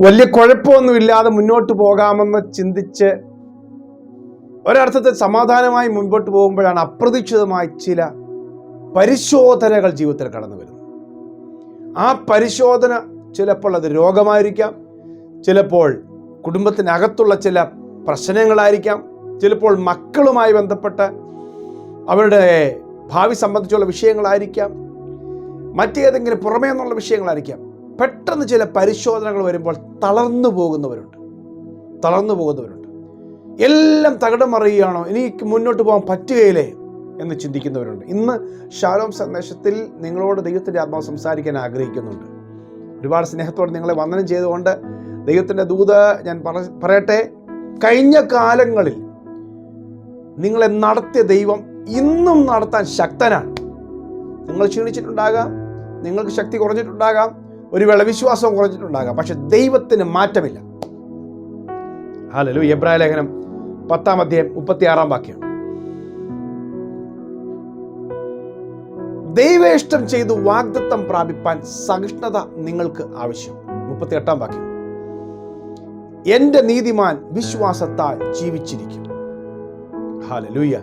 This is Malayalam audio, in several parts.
വലിയ കുഴപ്പമൊന്നുമില്ലാതെ മുന്നോട്ട് പോകാമെന്ന് ചിന്തിച്ച് ഒരർത്ഥത്തിൽ സമാധാനമായി മുൻപോട്ട് പോകുമ്പോഴാണ് അപ്രതീക്ഷിതമായി ചില പരിശോധനകൾ ജീവിതത്തിൽ കടന്നു വരുന്നത്. ആ പരിശോധന ചിലപ്പോൾ അത് രോഗമായിരിക്കാം ചിലപ്പോൾ കുടുംബത്തിനകത്തുള്ള ചില പ്രശ്നങ്ങളായിരിക്കാം ചിലപ്പോൾ മക്കളുമായി ബന്ധപ്പെട്ട അവരുടെ ഭാവി സംബന്ധിച്ചുള്ള വിഷയങ്ങളായിരിക്കാം മറ്റേതെങ്കിലും പുറമേ നിന്നുള്ള വിഷയങ്ങളായിരിക്കാം. പെട്ടെന്ന് ചില പരിശോധനകൾ വരുമ്പോൾ തളർന്നു പോകുന്നവരുണ്ട്. തളർന്നു പോകുന്നവരുണ്ട്. എല്ലാം തകിടം മറിയുകയാണോ എനിക്ക് മുന്നോട്ട് പോകാൻ പറ്റുകയില്ലേ? എന്ന് ചിന്തിക്കുന്നവരുണ്ട്. ഇന്ന് ഷാലോം സന്ദേശത്തിൽ നിങ്ങളോട് ദൈവത്തിന്റെ ആത്മാവ് സംസാരിക്കാൻ ആഗ്രഹിക്കുന്നുണ്ട്. ഒരുപാട് സ്നേഹത്തോടെ നിങ്ങളെ വന്ദനം ചെയ്തുകൊണ്ട് ദൈവത്തിന്റെ ദൂത ഞാൻ പറ- പറയട്ടെ. കഴിഞ്ഞ കാലങ്ങളിൽ നിങ്ങളെ നടത്തിയ ദൈവം ഇന്നും നടത്താൻ ശക്തനാണ്. നിങ്ങൾ ക്ഷീണിച്ചിട്ടുണ്ടാകാം. നിങ്ങൾക്ക് ശക്തി കുറഞ്ഞിട്ടുണ്ടാകാം. ഒരു വേള വിശ്വാസം കുറഞ്ഞിട്ടുണ്ടാകാം. പക്ഷെ ദൈവത്തിന് മാറ്റമില്ല. ഹലോ എബ്രായ ലേഖനം പത്താം അധ്യായം മുപ്പത്തിയാറാം വാക്യം ദൈവേഷ്ടം ചെയ്തു വാഗ്ദത്തം പ്രാപിപ്പാൻ സഹിഷ്ണുത നിങ്ങൾക്ക് ആവശ്യം. മുപ്പത്തി എട്ടാം വാക്യം. എന്റെ നീതിമാൻ വിശ്വാസത്താൽ ജീവിച്ചിരിക്കും. ഹാലലൂയ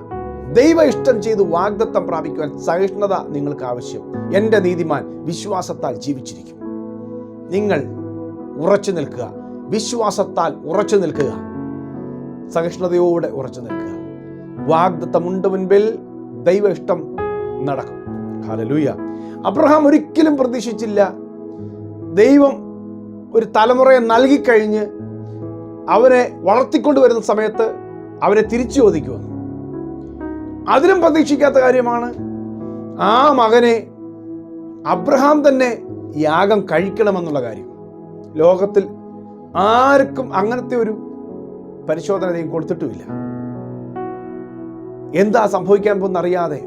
ദൈവ ഇഷ്ടം ചെയ്തു വാഗ്ദത്തം പ്രാപിക്കുവാൻ സഹിഷ്ണുത നിങ്ങൾക്ക് ആവശ്യം. എന്റെ നീതിമാൻ വിശ്വാസത്താൽ ജീവിച്ചിരിക്കും. നിങ്ങൾ ഉറച്ചു നിൽക്കുക. വിശ്വാസത്താൽ ഉറച്ചു നിൽക്കുക. സഹിഷ്ണുതയോടെ ഉറച്ചു നിൽക്കുക. വാഗ്ദത്തമുണ്ട് മുൻപിൽ ദൈവ ഇഷ്ടം നടക്കും. ഹാലലൂയ അബ്രഹാം ഒരിക്കലും പ്രതീക്ഷിച്ചില്ല. ദൈവം ഒരു തലമുറയെ നൽകിക്കഴിഞ്ഞ് അവരെ വളർത്തിക്കൊണ്ടു വരുന്ന സമയത്ത് അവരെ തിരിച്ചു ചോദിക്കുമെന്ന് അതിനും പ്രതീക്ഷിക്കാത്ത കാര്യമാണ് ആ മകനെ അബ്രഹാം തന്നെ യാഗം കഴിക്കണമെന്നുള്ള കാര്യം. ലോകത്തിൽ ആർക്കും അങ്ങനത്തെ ഒരു പരിശോധന ദൈവം കൊടുത്തിട്ടുമില്ല. എന്താ സംഭവിക്കാൻ പോകുന്ന അറിയാതെ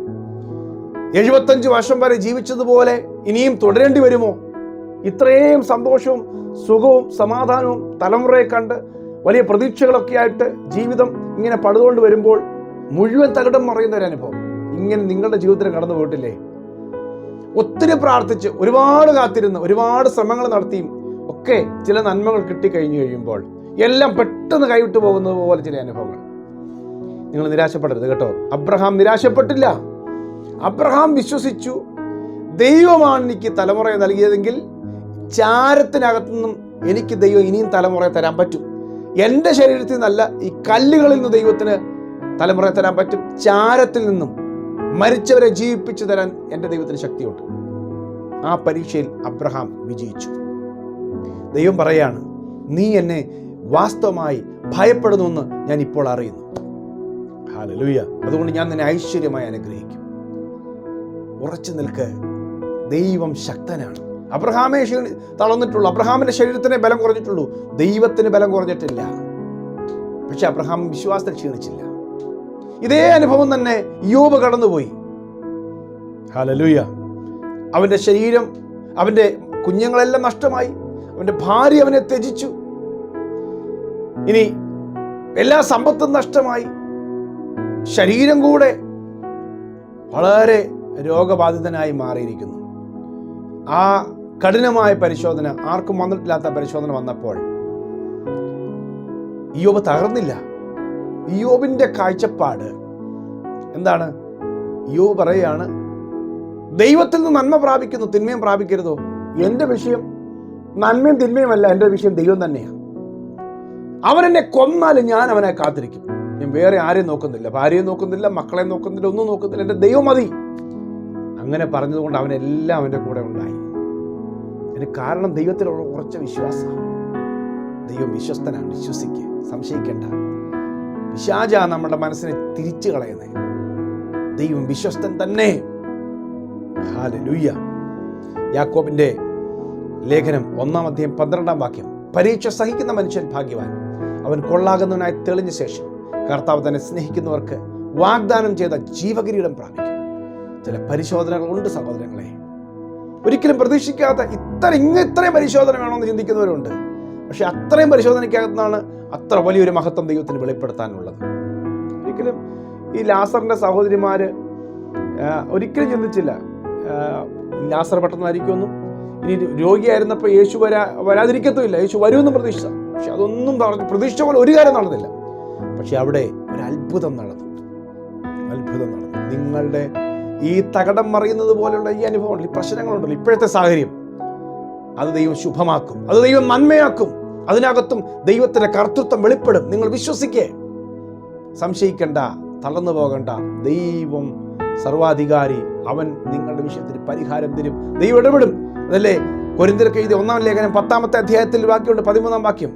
എഴുപത്തഞ്ച് വർഷം വരെ ജീവിച്ചതുപോലെ ഇനിയും തുടരേണ്ടി വരുമോ? ഇത്രയും സന്തോഷവും സുഖവും സമാധാനവും തലമുറയെ കണ്ട് വലിയ പ്രതീക്ഷകളൊക്കെ ആയിട്ട് ജീവിതം ഇങ്ങനെ പടുതുകൊണ്ട് വരുമ്പോൾ മുഴുവൻ തകിടം മറയുന്ന ഒരു അനുഭവം. ഇങ്ങനെ നിങ്ങളുടെ ജീവിതത്തിൽ കടന്നു പോയിട്ടില്ലേ ഒത്തിരി പ്രാർത്ഥിച്ച് ഒരുപാട് കാത്തിരുന്ന് ഒരുപാട് ശ്രമങ്ങൾ നടത്തിയും ഒക്കെ ചില നന്മകൾ കിട്ടിക്കഴിഞ്ഞു കഴിയുമ്പോൾ എല്ലാം പെട്ടെന്ന് കൈവിട്ടു പോകുന്നത് പോലെ ചില അനുഭവങ്ങൾ. നിങ്ങൾ നിരാശപ്പെടരുത് കേട്ടോ. അബ്രഹാം നിരാശപ്പെട്ടില്ല. അബ്രഹാം വിശ്വസിച്ചു. ദൈവമാണ് എനിക്ക് തലമുറയെ നൽകിയതെങ്കിൽ ചാരത്തിനകത്തുനിന്നും എനിക്ക് ദൈവം ഇനിയും തലമുറയെ തരാൻ പറ്റും. എന്റെ ശരീരത്തിൽ നിന്നല്ല ഈ കല്ലുകളിൽ നിന്ന് ദൈവത്തിന് തലമുറയെ തരാൻ പറ്റും. ചാരത്തിൽ നിന്നും. മരിച്ചവരെ ജീവിപ്പിച്ചു തരാൻ എന്റെ ദൈവത്തിന് ശക്തിയുണ്ട്. ആ പരീക്ഷയിൽ അബ്രഹാം വിജയിച്ചു. ദൈവം പറയാണ് നീ എന്നെ വാസ്തവമായി ഭയപ്പെടുന്നുവെന്ന് ഞാൻ ഇപ്പോൾ അറിയുന്നു. ഹാലലൂയ അതുകൊണ്ട് ഞാൻ നിന്നെ ഐശ്വര്യമായി അനുഗ്രഹിക്കും. ഉറച്ചു നിൽക്ക്. ദൈവം ശക്തനാണ്. അബ്രഹാമെ തളർന്നിട്ടുള്ളൂ. അബ്രഹാമിന്റെ ശരീരത്തിന് ബലം കുറഞ്ഞിട്ടുള്ളൂ. ദൈവത്തിന് ബലം കുറഞ്ഞിട്ടില്ല. പക്ഷെ അബ്രഹാം വിശ്വാസത്തിൽ ക്ഷീണിച്ചില്ല. ഇതേ അനുഭവം തന്നെ യോബ് കടന്നുപോയി. ഹലലൂയ അവന്റെ ശരീരം അവന്റെ കുഞ്ഞുങ്ങളെല്ലാം നഷ്ടമായി. അവന്റെ ഭാര്യ അവനെ ത്യജിച്ചു. ഇനി എല്ലാ സമ്പത്തും നഷ്ടമായി. ശരീരം കൂടെ വളരെ രോഗബാധിതനായി മാറിയിരിക്കുന്നു. ആ കഠിനമായ പരിശോധന ആർക്കും വന്നിട്ടില്ലാത്ത പരിശോധന വന്നപ്പോൾ യോബ് തകർന്നില്ല. ഇയോബിന്റെ കാഴ്ചപ്പാട് എന്താണ്? യോബ് പറയുകയാണ് ദൈവത്തിൽ നിന്ന് നന്മ പ്രാപിക്കുന്നു തിന്മയും പ്രാപിക്കരുതോ? എന്റെ വിഷയം നന്മയും തിന്മയും അല്ല എന്റെ വിഷയം ദൈവം തന്നെയാണ് അവൻ എന്നെ കൊന്നാൽ ഞാൻ അവനെ കാത്തിരിക്കും. ഞാൻ വേറെ ആരെയും നോക്കുന്നില്ല ഭാര്യയെ നോക്കുന്നില്ല മക്കളെ നോക്കുന്നില്ല ഒന്നും നോക്കുന്നില്ല എന്റെ ദൈവം മതി. അങ്ങനെ പറഞ്ഞതുകൊണ്ട് അവനെല്ലാം അവന്റെ കൂടെ ഉണ്ടായി. അതിന് കാരണം ദൈവത്തിലുള്ള ഉറച്ച വിശ്വാസമാണ്. ദൈവം വിശ്വസ്തനാണ് വിശ്വസിക്കുക സംശയിക്കേണ്ട. പിശാച നമ്മുടെ മനസ്സിനെ തിരിച്ചു കളയുന്നത് ദൈവം വിശ്വസ്തൻ തന്നെ. ഹാലലുയ്യ യാക്കോബിന്റെ ലേഖനം ഒന്നാം അധ്യായം പന്ത്രണ്ടാം വാക്യം. പരീക്ഷ സഹിക്കുന്ന മനുഷ്യൻ ഭാഗ്യവാൻ. അവൻ കൊള്ളാകുന്നവനായി തെളിഞ്ഞ ശേഷം കർത്താവ് തന്നെ സ്നേഹിക്കുന്നവർക്ക് വാഗ്ദാനം ചെയ്ത ജീവകിരീടം പ്രാപിക്കും. ചില പരിശോധനകളുണ്ട് സഹോദരങ്ങളെ. ഒരിക്കലും പ്രതീക്ഷിക്കാത്ത ഇത്ര ഇങ്ങനെ ഇത്രയും പരിശോധന വേണമെന്ന് ചിന്തിക്കുന്നവരുണ്ട്. പക്ഷെ അത്രയും പരിശോധനയ്ക്കകത്താണ് അത്ര വലിയൊരു മഹത്വം ദൈവത്തിന് വെളിപ്പെടുത്താനുള്ളത്. ഒരിക്കലും ഈ ലാസറിന്റെ സഹോദരിമാർ ഒരിക്കലും ചിന്തിച്ചില്ല. ലാസർ പെട്ടെന്ന് മരിക്കുമെന്നും ഇനി രോഗിയായിരുന്നപ്പോൾ യേശു വരാ വരാതിരിക്കത്തുമില്ല. യേശു വരുമെന്നും പ്രതീക്ഷിച്ച പക്ഷെ അതൊന്നും നടന്നു പ്രതീക്ഷിച്ച പോലെ ഒരു കാര്യം നടന്നില്ല. പക്ഷെ അവിടെ ഒരു അത്ഭുതം നടന്നു. അത്ഭുതം നടന്നു. നിങ്ങളുടെ ഈ തകടം മറിയുന്നത് പോലെയുള്ള ഈ അനുഭവമുണ്ടല്ലോ ഈ പ്രശ്നങ്ങളുണ്ടല്ലോ ഇപ്പോഴത്തെ സാഹചര്യം. അത് ദൈവം ശുഭമാക്കും. അത് ദൈവം നന്മയാക്കും. അതിനകത്തും ദൈവത്തിന്റെ കർത്തൃത്വം വെളിപ്പെടും. നിങ്ങൾ വിശ്വസിക്കേ. സംശയിക്കണ്ട തളർന്നു പോകണ്ട. ദൈവം സർവാധികാരി. അവൻ നിങ്ങളുടെ വിഷയത്തിന് പരിഹാരം തരും. ദൈവം ഇടപെടും. അതല്ലേ? കൊരിന്തിരക്ക് എഴുതിയ ഒന്നാം ലേഖനം പത്താമത്തെ അധ്യായത്തിൽ വാക്യമുണ്ട് പതിമൂന്നാം വാക്യം.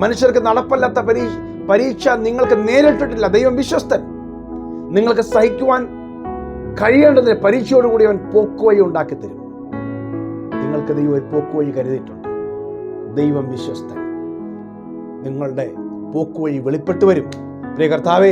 മനുഷ്യർക്ക് നടപ്പല്ലാത്ത പരീക്ഷ പരീക്ഷ നിങ്ങൾക്ക് നേരിട്ടിട്ടില്ല. ദൈവം വിശ്വസ്തൻ. നിങ്ങൾക്ക് സഹിക്കുവാൻ കഴിയേണ്ടതിന് പരീക്ഷയോടുകൂടി അവൻ പോക്കുവഴി ഉണ്ടാക്കി തരും നിങ്ങൾക്ക് ദൈവം ഒരു പോക്കുവഴി കരുതിയിട്ടുണ്ട്. ദൈവം വിശ്വസ്തൻ. നിങ്ങളുടെ പോക്കുവഴി വെളിപ്പെട്ടു വരും. പ്രിയ കർത്താവേ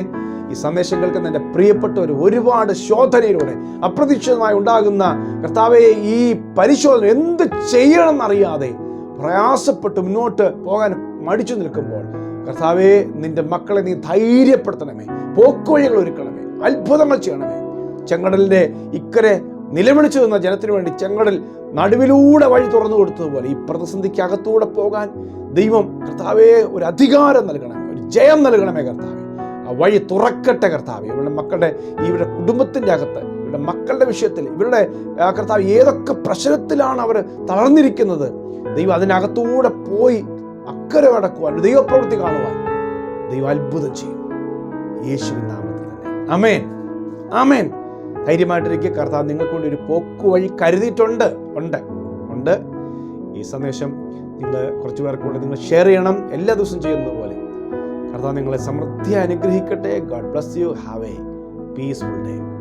ഈ സന്ദേശം കേൾക്കുന്ന എന്റെ പ്രിയപ്പെട്ടവർ ഒരുപാട് ശോധനയിലൂടെ അപ്രതീക്ഷിതമായി ഉണ്ടാകുന്ന കർത്താവെ ഈ പരിശോധന എന്ത് ചെയ്യണമെന്നറിയാതെ പ്രയാസപ്പെട്ട് മുന്നോട്ട് പോകാൻ മടിച്ചു നിൽക്കുമ്പോൾ കർത്താവെ നിന്റെ മക്കളെ നീ ധൈര്യപ്പെടുത്തണമേ പോക്കുവഴികൾ ഒരുക്കണമേ അത്ഭുതങ്ങൾ ചെയ്യണമേ. ചെങ്കടലിന്റെ ഇക്കരെ നിലവിളിച്ചു നിന്ന ജനത്തിനു വേണ്ടി ചെങ്കടൽ നടുവിലൂടെ വഴി തുറന്നു കൊടുത്തതുപോലെ ഈ പ്രതിസന്ധിക്ക് അകത്തൂടെ പോകാൻ ദൈവം കർത്താവെ ഒരു അധികാരം നൽകണമേ ഒരു ജയം നൽകണമേ കർത്താവെ. ആ വഴി തുറക്കട്ടെ കർത്താവെ. ഇവരുടെ മക്കളുടെ ഇവരുടെ കുടുംബത്തിന്റെ അകത്ത് ഇവരുടെ മക്കളുടെ വിഷയത്തിൽ ഇവരുടെ കർത്താവ് ഏതൊക്കെ പ്രശ്നത്തിലാണ് അവർ തളർന്നിരിക്കുന്നത് ദൈവം അതിനകത്തൂടെ പോയി അക്കരെ കടക്കുവാൻ ദൈവപ്രവൃത്തി കാണുവാൻ ദൈവം അത്ഭുതം ചെയ്യും. യേശുവിൻ നാമത്തിൽ തന്നെ. അമേൻ ആമേൻ. ധൈര്യമായിട്ടിരിക്കുക കർത്താവ് നിങ്ങൾക്ക് വേണ്ടി ഒരു പോക്ക് വഴി കരുതിയിട്ടുണ്ട്. ഉണ്ട്. ഉണ്ട്. ഈ സന്ദേശം നിങ്ങൾ കുറച്ച് പേർക്കൂടെ നിങ്ങൾ ഷെയർ ചെയ്യണം. എല്ലാ ദിവസവും ചെയ്യുന്നത് പോലെ. കർത്താവ് നിങ്ങളെ സമൃദ്ധി അനുഗ്രഹിക്കട്ടെ. God bless you have a peaceful day